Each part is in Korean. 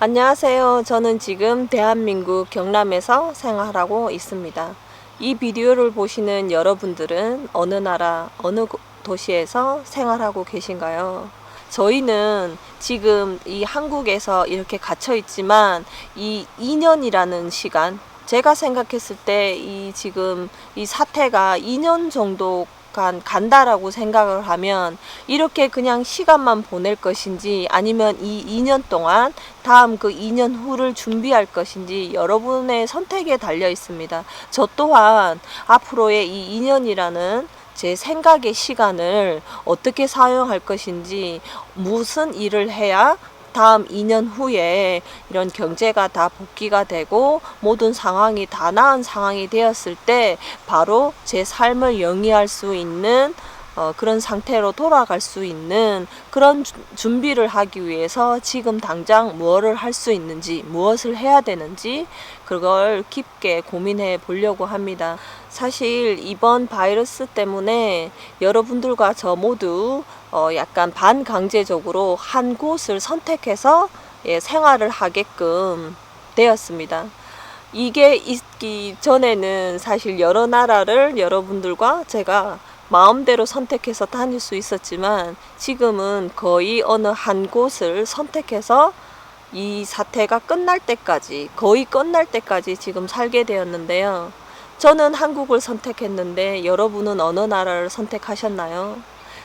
안녕하세요. 저는 지금 대한민국 경남에서 생활하고 있습니다. 이 비디오를 보시는 여러분들은 어느 나라, 어느 고- 도시에서 생활하고 계신가요? 저희는 지금 이 한국에서 이렇게 갇혀 있지만 이 2년이라는 시간, 제가 생각했을 때 이 지금 이 사태가 2년 정도 간 간다라고 생각을 하면 이렇게 그냥 시간만 보낼 것인지 아니면 이 2년 동안 다음 그 2년 후를 준비할 것인지 여러분의 선택에 달려 있습니다. 저 또한 앞으로의 이 2년이라는 제 생각의 시간을 어떻게 사용할 것인지 무슨 일을 해야 다음 2년 후에 이런 경제가 다 복귀가 되고 모든 상황이 다 나은 상황이 되었을 때 바로 제 삶을 영위할 수 있는 어, 그런 상태로 돌아갈 수 있는 그런 주- 준비를 하기 위해서 지금 당장 무엇을 할 수 있는지, 무엇을 해야 되는지 그걸 깊게 고민해 보려고 합니다. 사실 이번 바이러스 때문에 여러분들과 저 모두 어, 약간 반강제적으로 한 곳을 선택해서 예, 생활을 하게끔 되었습니다. 이게 있기 전에는 사실 여러 나라를 여러분들과 제가 마음대로 선택해서 다닐 수 있었지만 지금은 거의 어느 한 곳을 선택해서 이 사태가 끝날 때까지 거의 끝날 때까지 지금 살게 되었는데요. 저는 한국을 선택했는데 여러분은 어느 나라를 선택하셨나요?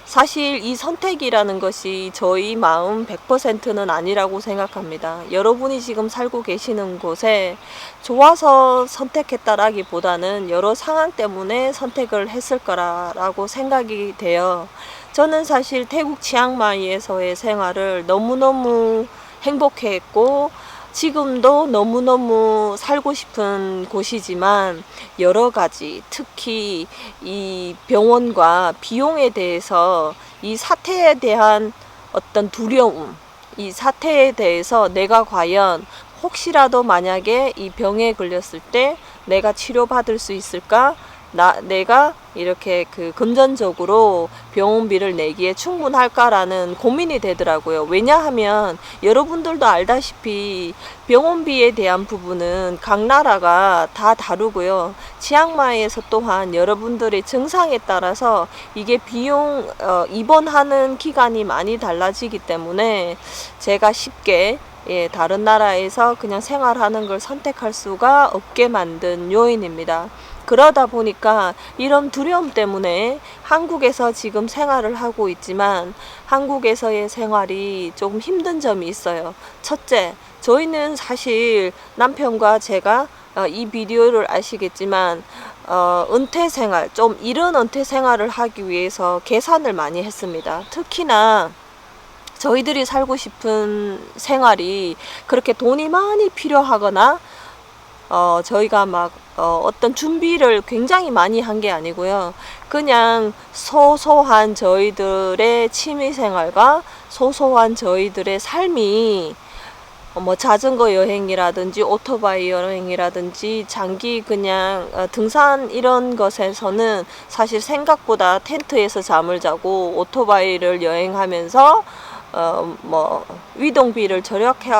사실 이 선택이라는 것이 저희 마음 100%는 아니라고 생각합니다. 여러분이 지금 살고 계시는 곳에 좋아서 선택했다라기보다는 여러 상황 때문에 선택을 했을 거라고 생각이 돼요. 저는 사실 태국 치앙마이에서의 생활을 너무너무 행복해 했고, 지금도 너무너무 살고 싶은 곳이지만 여러 가지 특히 이 병원과 비용에 대해서 이 사태에 대한 어떤 두려움, 이 사태에 대해서 내가 과연 혹시라도 만약에 이 병에 걸렸을 때 내가 치료받을 수 있을까? 나, 내가 이렇게 그 금전적으로 병원비를 내기에 충분할까라는 고민이 되더라고요. 왜냐하면 여러분들도 알다시피 병원비에 대한 부분은 각 나라가 다 다르고요. 치앙마이에서 또한 여러분들의 증상에 따라서 이게 비용, 어, 입원하는 기간이 많이 달라지기 때문에 제가 쉽게 예, 다른 나라에서 그냥 생활하는 걸 선택할 수가 없게 만든 요인입니다. 그러다 보니까 이런 두려움 때문에 한국에서 지금 생활을 하고 있지만 한국에서의 생활이 조금 힘든 점이 있어요. 첫째, 저희는 사실 남편과 제가 어, 이 비디오를 아시겠지만 어, 은퇴 생활, 좀 이른 은퇴 생활을 하기 위해서 계산을 많이 했습니다. 특히나 저희들이 살고 싶은 생활이 그렇게 돈이 많이 필요하거나 어, 저희가 막 어, 어떤 준비를 굉장히 많이 한 게 아니고요. 그냥 소소한 저희들의 취미 생활과 소소한 저희들의 삶이 어, 뭐 자전거 여행이라든지 오토바이 여행이라든지 장기 그냥 어, 등산 이런 것에서는 사실 생각보다 텐트에서 잠을 자고 오토바이를 여행하면서 어 뭐 위동비를 절약해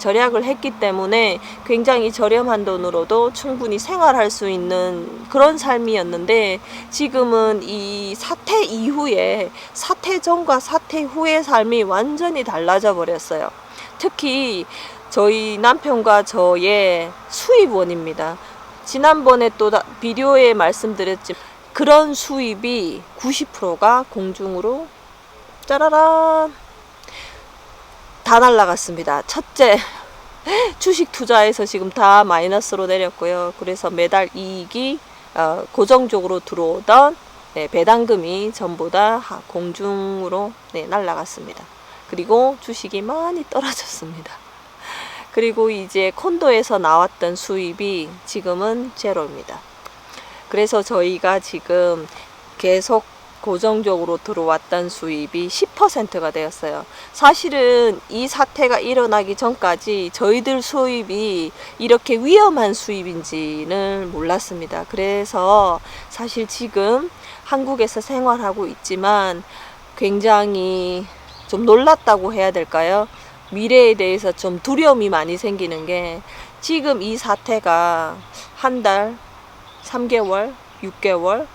절약을 했기 때문에 굉장히 저렴한 돈으로도 충분히 생활할 수 있는 그런 삶이었는데 지금은 이 사태 이후에 사태 전과 사태 후의 삶이 완전히 달라져 버렸어요. 특히 저희 남편과 저의 수입원입니다. 지난번에 또 다- 비디오에 말씀드렸지만 그런 수입이 90%가 공중으로 짜라란 다 날라갔습니다. 첫째, 주식 투자해서 지금 다 마이너스로 내렸고요. 그래서 매달 이익이 어, 고정적으로 들어오던 네, 배당금이 전부 다 하- 공중으로 네, 날라갔습니다. 그리고 주식이 많이 떨어졌습니다. 그리고 이제 콘도에서 나왔던 수입이 지금은 제로입니다. 그래서 저희가 지금 계속 고정적으로 들어왔던 수입이 10%가 되었어요. 사실은 이 사태가 일어나기 전까지 저희들 수입이 이렇게 위험한 수입인지는 몰랐습니다. 그래서 사실 지금 한국에서 생활하고 있지만 굉장히 좀 놀랐다고 해야 될까요? 미래에 대해서 좀 두려움이 많이 생기는 게 지금 이 사태가 한 달, 3개월, 6개월,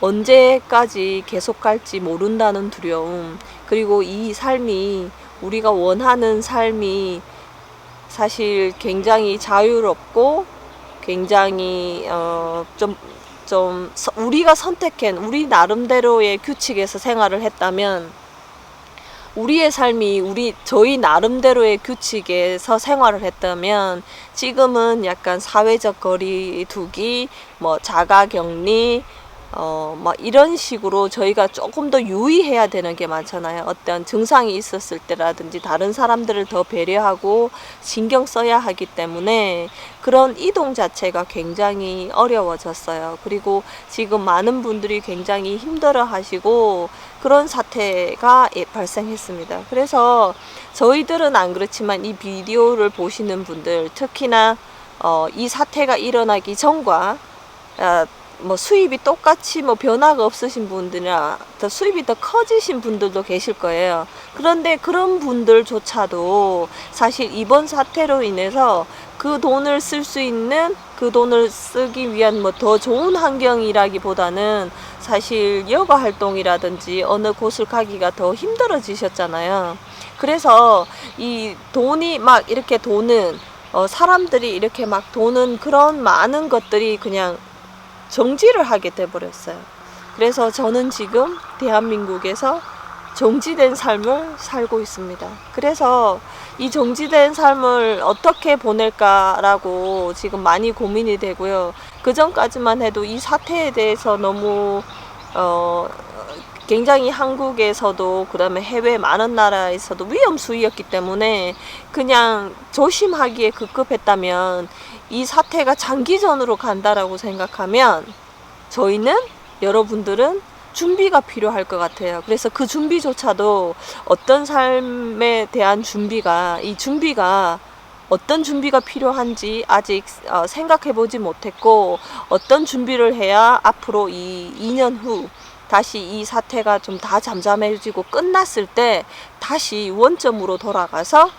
언제까지 계속 갈지 모른다는 두려움, 그리고 이 삶이 우리가 원하는 삶이 사실 굉장히 자유롭고 굉장히 어좀 좀 우리가 선택한 우리 나름대로의 규칙에서 생활을 했다면 우리의 삶이 우리 저희 나름대로의 규칙에서 생활을 했다면 지금은 약간 사회적 거리두기 뭐 자가격리 어뭐 이런 식으로 저희가 조금 더 유의해야 되는 게 많잖아요. 어떤 증상이 있었을 때라든지 다른 사람들을 더 배려하고 신경 써야 하기 때문에 그런 이동 자체가 굉장히 어려워졌어요. 그리고 지금 많은 분들이 굉장히 힘들어 하시고 그런 사태가 예, 발생했습니다. 그래서 저희들은 안 그렇지만 이 비디오를 보시는 분들 특히나 어, 이 사태가 일어나기 전과 어, 뭐 수입이 똑같이 뭐 변화가 없으신 분들이나 더 수입이 더 커지신 분들도 계실 거예요. 그런데 그런 분들조차도 사실 이번 사태로 인해서 그 돈을 쓸 수 있는 그 돈을 쓰기 위한 뭐 더 좋은 환경이라기보다는 사실 여가 활동이라든지 어느 곳을 가기가 더 힘들어지셨잖아요. 그래서 이 돈이 막 이렇게 도는 어, 사람들이 이렇게 막 도는 그런 많은 것들이 그냥 정지를 하게 돼버렸어요. 그래서 저는 지금 대한민국에서 정지된 삶을 살고 있습니다. 그래서 이 정지된 삶을 어떻게 보낼까라고 지금 많이 고민이 되고요. 그 전까지만 해도 이 사태에 대해서 너무 어 굉장히 한국에서도 그다음에 해외 많은 나라에서도 위험 수위였기 때문에 그냥 조심하기에 급급했다면 이 사태가 장기전으로 간다라고 생각하면 저희는 여러분들은 준비가 필요할 것 같아요. 그래서 그 준비조차도 어떤 삶에 대한 준비가 이 준비가 어떤 준비가 필요한지 아직 어, 생각해 보지 못했고 어떤 준비를 해야 앞으로 이 2년 후 다시 이 사태가 좀 다 잠잠해지고 끝났을 때 다시 원점으로 돌아가서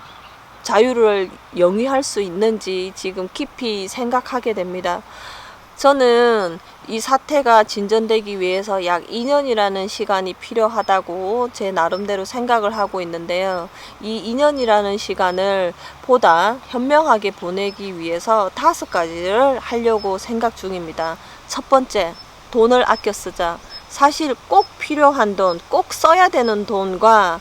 자유를 영위할 수 있는지 지금 깊이 생각하게 됩니다. 저는 이 사태가 진전되기 위해서 약 2년이라는 시간이 필요하다고 제 나름대로 생각을 하고 있는데요. 이 2년이라는 시간을 보다 현명하게 보내기 위해서 다섯 가지를 하려고 생각 중입니다. 첫 번째, 돈을 아껴 쓰자. 사실 꼭 필요한 돈, 꼭 써야 되는 돈과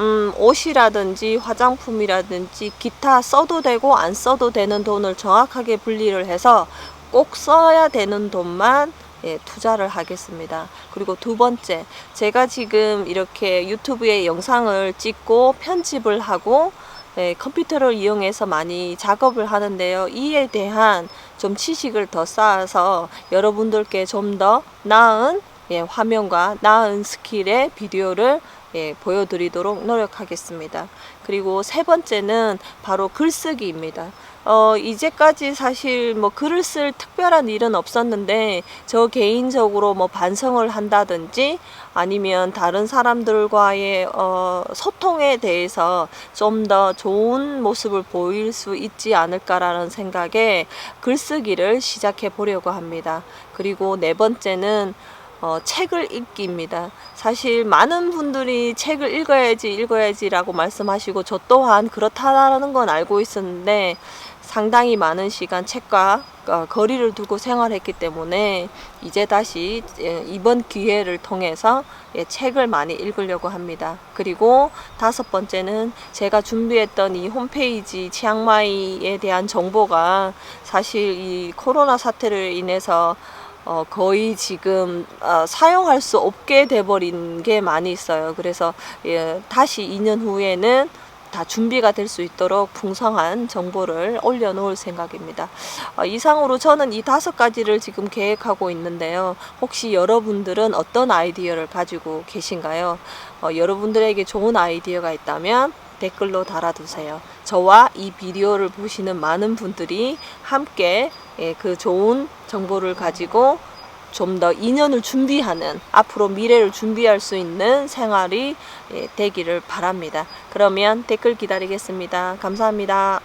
음, 옷이라든지 화장품이라든지 기타 써도 되고 안 써도 되는 돈을 정확하게 분리를 해서 꼭 써야 되는 돈만 예, 투자를 하겠습니다. 그리고 두 번째, 제가 지금 이렇게 유튜브에 영상을 찍고 편집을 하고 예, 컴퓨터를 이용해서 많이 작업을 하는데요. 이에 대한 좀 지식을 더 쌓아서 여러분들께 좀 더 나은 예, 화면과 나은 스킬의 비디오를 예, 보여드리도록 노력하겠습니다. 그리고 세 번째는 바로 글쓰기입니다. 어, 이제까지 사실 뭐 글을 쓸 특별한 일은 없었는데 저 개인적으로 뭐 반성을 한다든지 아니면 다른 사람들과의 어, 소통에 대해서 좀 더 좋은 모습을 보일 수 있지 않을까라는 생각에 글쓰기를 시작해 보려고 합니다. 그리고 네 번째는 어, 책을 읽기입니다. 사실 많은 분들이 책을 읽어야지 읽어야지라고 말씀하시고 저 또한 그렇다라는 건 알고 있었는데 상당히 많은 시간 책과 어, 거리를 두고 생활했기 때문에 이제 다시 예, 이번 기회를 통해서 예, 책을 많이 읽으려고 합니다. 그리고 다섯 번째는 제가 준비했던 이 홈페이지 치앙마이에 대한 정보가 사실 이 코로나 사태를 인해서 어, 거의 지금 어, 사용할 수 없게 돼버린 게 많이 있어요. 그래서 예, 다시 2년 후에는 다 준비가 될 수 있도록 풍성한 정보를 올려놓을 생각입니다. 어, 이상으로 저는 이 다섯 가지를 지금 계획하고 있는데요. 혹시 여러분들은 어떤 아이디어를 가지고 계신가요? 어, 여러분들에게 좋은 아이디어가 있다면 댓글로 달아두세요. 저와 이 비디오를 보시는 많은 분들이 함께 예, 그 좋은 정보를 가지고 좀더 2년을 준비하는 앞으로 미래를 준비할 수 있는 생활이 예, 되기를 바랍니다. 그러면 댓글 기다리겠습니다. 감사합니다.